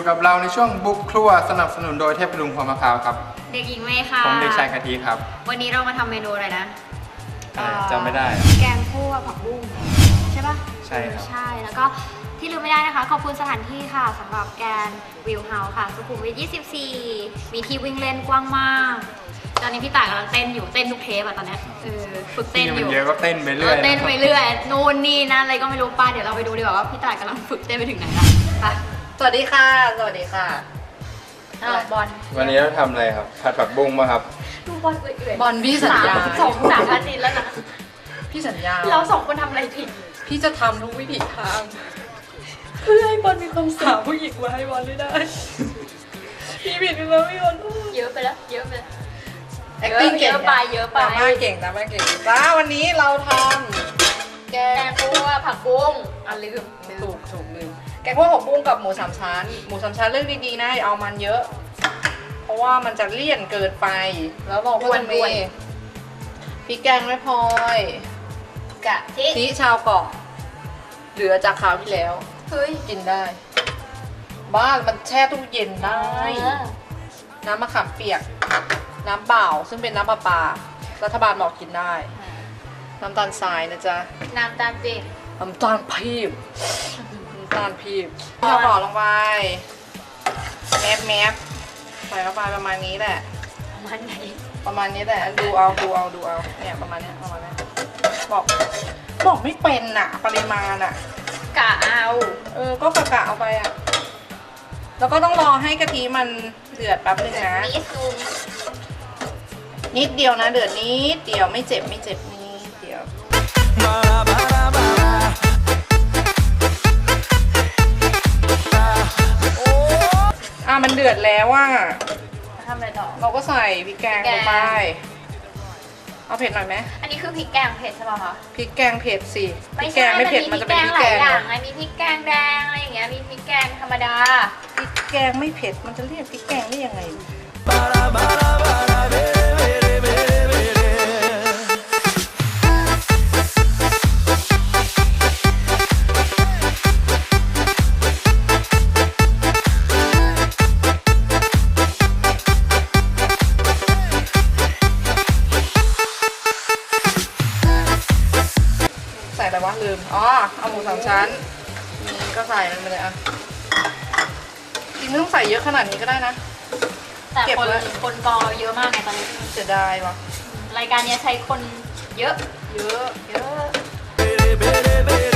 อยู่กับเราในช่วงบุกครัวสนับสนุนโดยเทพลุงหัวมะพร้าวครับ เด็กหญิงเมย์ค่ะผมเด็กชายกะทิครับ วันนี้เรามาทำเมนูอะไรนะอะไรจำไม่ได้ แกงคั่วผักบุ้งใช่ปะใช่ครับเออใช่ แล้วก็ที่ลืมไม่ได้นะคะ ขอบคุณสถานที่ค่ะสำหรับแกนวิวเฮาส์ค่ะ สุขุมวิท 24 มีที่วิ่งเล่นกว้างมาก ตอนนี้พี่ต่ายกำลังเต้นอยู่ เต้นทุกเทปอะตอนเนี้ยเออฝึกเต้นที่อมันยู่เยอะก็เต้นไปเอเรื่ออยเต้นไปเรื่อย นู่นนี่นั่นอะไรก็ไม่รู้ป้าเดี๋ยวเราไปดูดีกว่าว่าพี่ต่ายกำลังฝึกเต้นไปถึงไหนละไป สวัสดีค่ะ สวัสดีค่ะเอาบอลวันนี้เราทำอะไรครับ ผัดผักบุ้งป่ะครับ ดูบอลเอื่อยๆบอลพี่สัญญาสมสองสามอาทิตย์แล้วนะพี่สัญญาเราสองคนทำอะไรผิดพี่จะทำทุกวิถีทางเพื่อให้บอลมีความสาวผู้หญิงมาให้บอลได้ พี่ผิดไปแล้วพี่บอลเยอะไปแล้ว เยอะไปแล้ว acting เก่งเยอะไปเยอะไป ดราม่าเก่งดราม่าเก่งจ้าวันนี้เราทำแกแกงงคั่วผักบุ้งอะลืมลืถูมกถูกลืม แกงคั่วหกบุ้งกับหมูสามชั้น หมูสามชั้นเลือกดีๆนะอย่าเอามันเยอะ เพราะว่ามันจะเลี่ยนเกินไป แล้วเราก็จะมีพริกแกงไม่พลอยกะทิซีชาวเกาะเหลือจากคราวที่แล้ว เฮ้ยกินได้ บ้านมันแช่ตู้เย็นได้น้ำมะขามเปียก น้ำเปล่า ซึ่งเป็นน้ำประปา รัฐบาลบอกกินได้ น้ำตาลทรายนะจ๊ะ น้ำตาลปี๊บน้ำตาลพีบน้ำตาลพีบข้าวห่อลงไปแมบแมบใส่เข้าไปประมาณนี้แหละมันไหนประมาณนี้แหละ ดูเอาดูเอาดูเอา เนี่ยประมาณเนี้ยประมาณเนี้ยบอกบอกไม่เป็นน่ะ ปริมาณอะ กะเอา เออ ก็กะกะเอาไปอะ แล้วก็ต้องรอให้กะทิมันเดือดแป๊บนึงนะนิดนึงนิดเดียวนะ เดือดนิดเดียวไม่เจ็บไม่เจ็บนิดเดียว มันเดือดแล้วอะทำอะไรต่อ เราก็ใส่พริกแกงพริลกงแกงไป เอาเผ็ดหน่อยไหมอันนี้คือพริกแกงเผ็ดใช่ป่ะคะพริกแกงเผ็ดสิพริกแกใช่งไม่เผ็ดมันจะเป็นพริกแกงหลายอย่างเหรอไงมีพริกแกงแดงอะไรอย่างเงี้ย มีพริกแกงธรรมดา พริกแกงไม่เผ็ดมันจะเรียกพริกแกงได้ยังไง อ๋อ เอาหมูสามชั้น นี่ก็ใส่มันไปเลยอะจริงไม่ต้องใส่เยอะขนาดนี้ก็ได้นะ แต่เก็บคนไว้ คนกอเยอะมากไงตอนนี้ เสียดายวะรายการเนี้ยใช้คนเยอะ เยอะ เยอะถ้า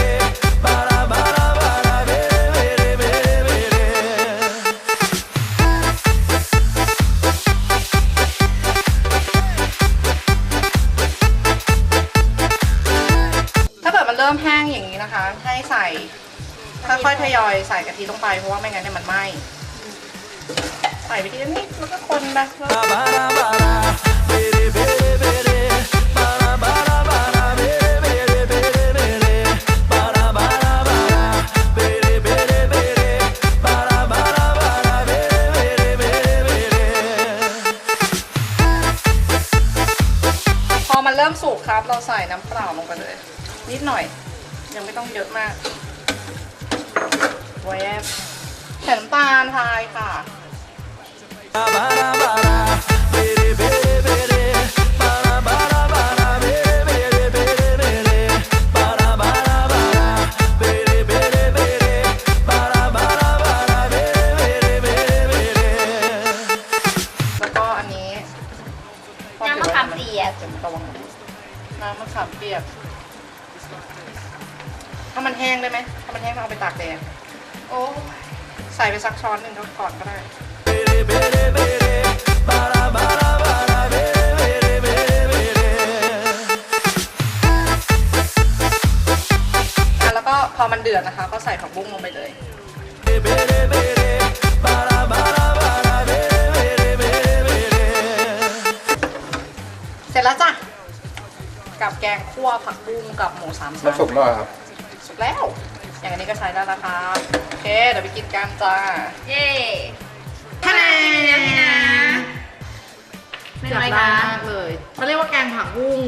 ยอยใส่กะทิลงไปเพราะว่าไม่งั้นเนี่ยมันไหม้ใส่ไปทีละนิดแล้วก็คนไปแล้วพอมันเริ่มสุกครับ เราใส่น้ำเปล่าลงไปเลย นิดหน่อย ยังไม่ต้องเยอะมากแวบ ใส่น้ำตาลทรายค่ะแล้วก็อันนี้น้ำมะขามเปียก จะระวังน้ำมะขามเปียก ถ้ามันแห้งได้ไหมถ้ามันแห้งก็เอาไปตากแดดโอ้ยใส่ไปสักช้อนหนึ่งก็ก่อนก็ได้อะแล้วก็พอมันเดือดนะคะ ก็ใส่ผักบุ้งลงไปเลยเสร็จแล้วจ้ะกับแกงคั่วผักบุ้งกับหมูสามมัชั้นนสุกแล้วเหรอครับ สุกแล้ว อย่างอันนี้ก็ใช้ได้แล้วครับ โอเค เดี๋ยวไปกินกันจ้าเย้ทะเลแล้วนี่นะไม่น้อยนะมากเลยเขาเรียกว่าแกงผักกุ้ง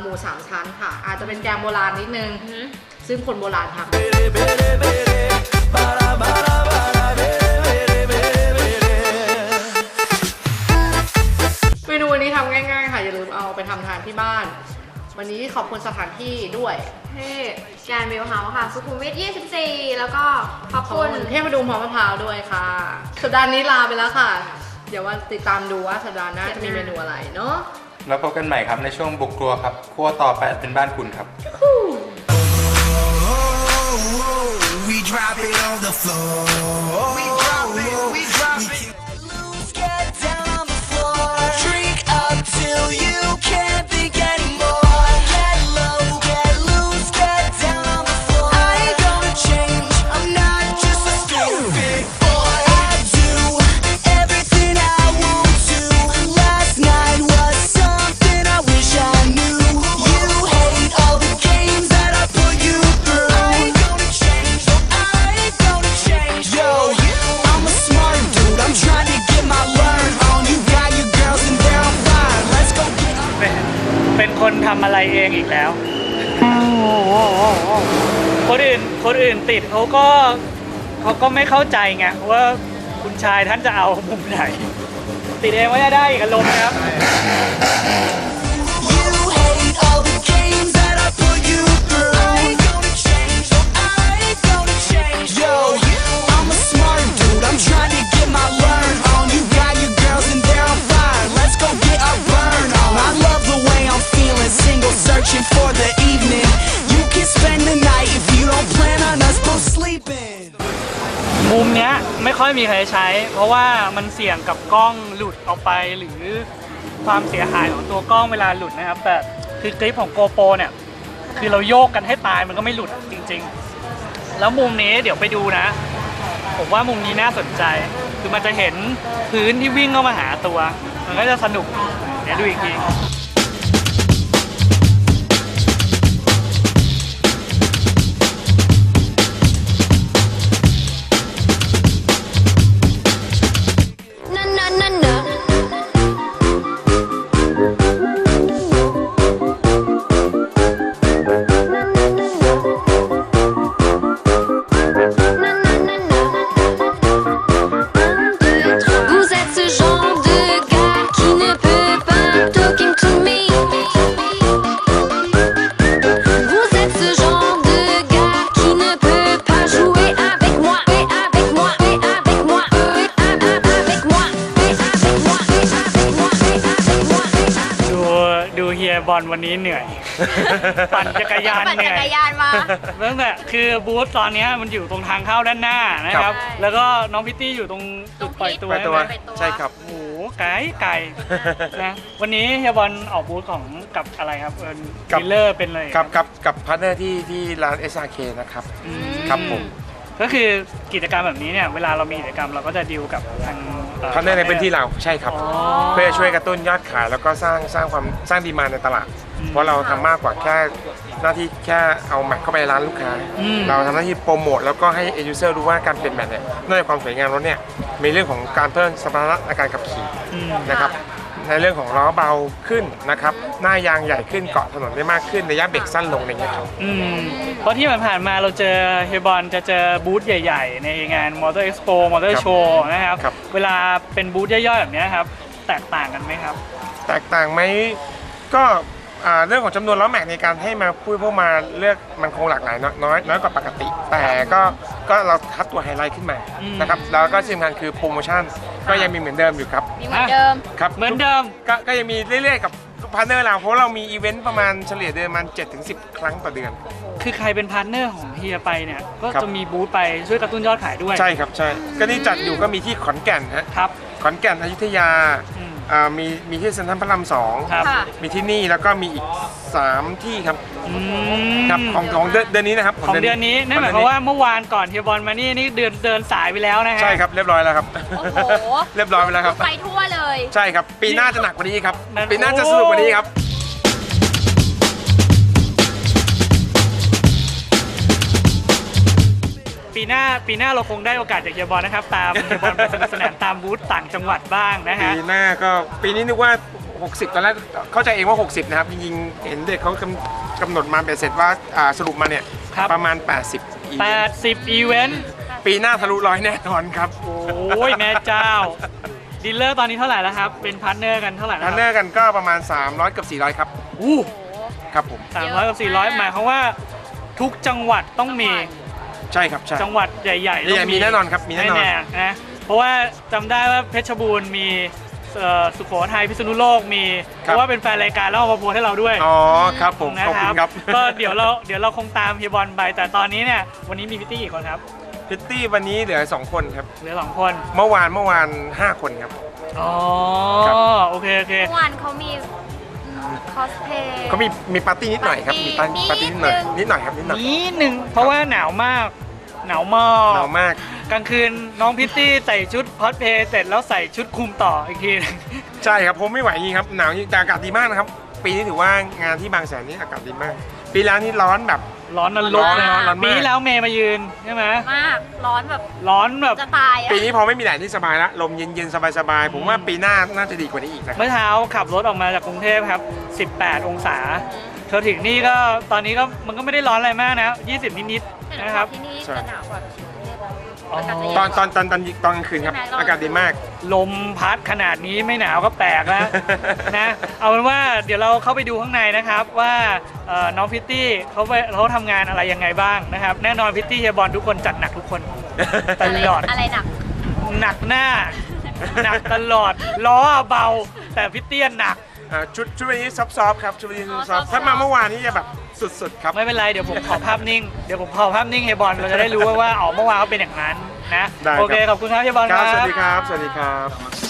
หมูสามชั้นค่ะ อาจจะเป็นแกงโบราณนิดนึง ซึ่งคนโบราณทำทำง่ายๆค่ะ อย่าลืมเอาไปทำทานที่บ้าน วันนี้ขอบคุณสถานที่ด้วย ที่แกรนด์วิวเฮาส์ค่ะ สุขุมวิท 24 แล้วก็ขอบขอบคุณคุณเทพดุงพร้อมมะพร้าวด้วยค่ะ สัปดาห์นี้ลาไปแล้วค่ะ เดี๋ยวว่าติดตามดูว่าสัปดาห์หน้าจะมีเมนูอะไรเนาะ แล้วพบกันใหม่ครับในช่วงบุกครัวครับครัวต่อไปเป็นบ้านคุณครับ We drop it on the floor. ทำอะไรเองอีกแล้วคนอื่นคนอื่นติดเขาก็เขาก็ไม่เข้าใจไงว่าคุณชายท่านจะเอามุมไหน ติดเองไม่ได้อีกอารมณ์นะครับ ไม่มีใครใช้ เพราะว่ามันเสี่ยงกับกล้องหลุดออกไปหรือความเสียหายของตัวกล้องเวลาหลุดนะครับ แต่คือคลิปของ GoPro เนี่ย คือเราโยกกันให้ตายมันก็ไม่หลุดจริง ๆ แล้วมุมนี้เดี๋ยวไปดูนะ ผมว่ามุมนี้น่าสนใจ คือมันจะเห็นพื้นที่วิ่งเข้ามาหาตัว มันก็จะสนุก เดี๋ยวดูอีกที อลวันนี้เหนื่อย ปั่นจักรยานปั่นเหนื่จัอยกรยานมา ตั้งแต่คือบูธตอนเนี้ยมันอยู่ตรงทางเข้าด้านหน้านะครับ ใช่ แล้วก็น้องพิตตี้อยู่ตรงจุดปล่อยตัวปล่อยตัว ใช่ไหมใช่ครับ โอ้โหไกลไกลนะวันนี้เฮียบอลออกบูธของกับอะไรครับเอิญกับดิลเลอร์เป็นอะไรกับกับกับพาร์ทเนอร์ที่ที่ร้าน SRK นะครับ อืมครับผม ก็คือกิจกรรมแบบนี้เนี่ยเวลาเรามีกิจกรรมเราก็จะดีลกับทางพาร์ ทเนอร์ในพื้นที่เราใช่ครับอ๋อเพื่อช่วยกระตุ้นยอดขาย แล้วก็สร้างสร้างความสร้างดีมานในตลาดอืมเพราะเราทำมากกว่าแค่หน้าที่แค่เอาแม็กเข้าไปร้านลูกค้าอืมเราทำหน้าที่โปรโมทแล้วก็ให้เอ u เซอร์รู้ว่าการเปลี่ยนแม็กเนี่ยนอกจากความสวยงามแล้วเนี่ยมีเรื่องของการเพิ่มสมรรถนะในการขับขี่อืมนะครับ ในเรื่องของล้อเบาขึ้นนะครับหน้ายางใหญ่ขึ้นเกาะถนนได้มากขึ้นระยะเบรกสั้นลงอะไรเงี้ยครับอืมเพราะที่ผ่านๆมาเราเจอเฮยบอลจะเจอบูธใหญ่ ๆ ในงาน Motor Expo Motor ครับ Show นะครับครับ เวลาเป็นบูธย่อยๆแบบเนี้ยครับแตกต่างกันไหมครับ แตกต่างไหมก็อ่าเรื่องของจำนวนล้อแม็กในการให้มาพูดพวกมาเลือกมันคงหลากหลายน้อยน้อยน้อยกว่าปกติ แต่ก็ก็เราคัดตัวไฮไลท์ขึ้นมาอืมนะครับแล้วก็สิ่งสำคัญคือโปรโมชั่น ก็ยังมีเหมือนเดิมอยู่ครับมีเหมือนเดิม ครับเหมือนเดิม ก็ก็ยังมีเรื่อยๆกับพาร์ทเนอร์เราเพราะเรามีอีเวนต์ประมาณเฉลี่ยเดือนประมาณ7-10 ครั้งต่อเดือน คือใครเป็นพาร์ทเนอร์ของเฮียไปเนี่ย ก็ครับ จะมีบูธไปช่วยกระตุ้นยอดขายด้วย ใช่ครับใช่ก็นี่จัดอยู่ก็มีที่ขอนแก่นฮะครับ ขอนแก่นอยุธยา อืมอ่ามีมีที่เซ็นทรัลพระรามสองครับ ค่ะ มีที่นี่แล้วก็มีอีก 3 ที่ครับอืมครับของของเดือนเดือนนี้นะครับของเดือนนี้นั่นหมายความว่าเมื่อวานก่อนเฮียบอลมานี่นี่เดินเดินสายไปแล้วนะฮะ ใช่ครับเรียบร้อยแล้วครับ โอ้โห เรียบร้อยไปแล้วครับ ไปทั่วเลย ใช่ครับ ปีหน้าจะหนักกว่านี้ครับ นั่น ปีหน้าจะสนุกกว่านี้ครับ ปีหน้าปีหน้าเราคงได้โอกาสจากเฮียบอลนะครับ ตามเฮียบอลไปสนุกสนานตามบูธต่างจังหวัดบ้างนะฮะ ปีหน้าก็ปีนี้นึกว่า 60 ตอนแรกเข้าใจเองว่า 60 นะครับ จริงๆ เห็นเด็กเขากำกำหนดมาเป็นเสร็จว่าอ่าสรุปมาเนี่ย ครับ ประมาณ 80อีเวนต์80 อีเวนต์ ปีหน้าทะลุร้อยแน่นอนครับโอ้ยแม่เจ้า ดีลเลอร์ตอนนี้เท่าไหร่แล้วครับ เป็นพาร์ทเนอร์กันเท่าไหร่แล้วทันเนอร์กันก็ประมาณ 300 กับ 400 ครับ อู้ครับผม สามร้อยกับสี่ร้อยหมายความว่าทุกจังหวัดต้องมี ใช่ครับใช่ จังหวัดใหญ่ๆใหญ่ต้องๆมีแน่นอนครับมีแน่นอนๆนะเพราะว่าจำได้ว่าเพชรบูรณ์มีเอ่อสุโขทัยพิษณุโลกมี เพราะว่าเป็นแฟนรายการแล้วเอามาโพสให้เราด้วยอ๋อครับผมนะขอบคคุรัณครับ ก็เดี๋ยวเราเดี๋ยวเราคงตามเฮียบอลไป แต่ตอนนี้เนี่ยวันนี้มีพิตตี้กี่คนครับพิตตี้วันนี้เหลือ 2 คนครับ เหลือสองคนเมื่อวานเมื่อวาน 5 คนครับ อ๋อครับ โอเคโอเค เมื่อวานเขามี คอสเพย์เขามีมีปาร์ตี้นิดหน่อยครับ มีปาร์ตี้ปาร์ตี้นิดหน่อย นิดนึงนิดหน่อยครับนิดหน่อยนิดหนึ่งเพราะว่าหนาวมาก หนาวมากหนาวมาก กลางคืนน้องพิตตี้ใส่ชุดคอสเพลย์เสร็จแล้วใส่ชุดคลุมต่ออีกทีหนึ่งใช่ครับผมไม่ไหวจริงครับ หนาวจริงแต่อากาศดีมากนะครับ ปีนี้ถือว่างานที่บางแสนนี่อากาศดีมาก ปีแล้วนี่ร้อนแบบ ร้อนนรกเลยร้อนร้อนมาก ปีที่แล้วเมย์มายืนใช่ไหมมากร้อนแบบร้อนแบบ จะตายอะปีนี้พอไม่มีแดดนี่สบายละลมเย็นๆ สบายๆ ผมว่าปีหน้าน่าจะดีกว่านี้อีกนะครับ เมื่อเช้าขับรถออกมาจากกรุงเทพครับ 18 องศาเธอถึงนี่ก็ตอนนี้ก็มันก็ไม่ได้ร้อนอะไรมากนะ 20 นิดๆนะครับ ที่นี่ใช่ จะหนาวกว่าที่ อ๋ออากาศจะเย็ตอนตอนตอนตอนตอนกลางคืนครับใช่ไหมอากาศดีมาก ลมพัดขนาดนี้ไม่หนาวก็แปลกแล้ว นะ เอาเป็นว่าเดี๋ยวเราเข้าไปดูข้างในนะครับว่าเอ่อน้องพิตตี้เขาไปเขาทำงานอะไรยังไงบ้างนะครับ แน่นอนพิตตี้เฮียบอลทุกคนจัดหนักทุกคนตอะไรลอด อะไรหนัก หนักหน้า หนักตลอด ล้อเบา แต่พิตตี้หนัก อ่าชุดชุดวันนี้ซอฟต์ๆครับชุดวันนี้อ๋อซอฟต์ soft ๆถ้ามาเมื่อวานนี้จะแบบ สุดๆครับ ไม่เป็นไรเดี๋ยวผมขอภาพนิ่งเดี๋ยวผมขอภาพนิ่งเฮียบอลเราจะได้รู้ว่าว่าอ๋อเมื่อวานเขาเป็นอย่างนั้นนะได้ครับ โอเคขอบคุณครับเฮียบอลคครัรับ บ สวัสดีครับ สวัสดีครับ Slice, slice,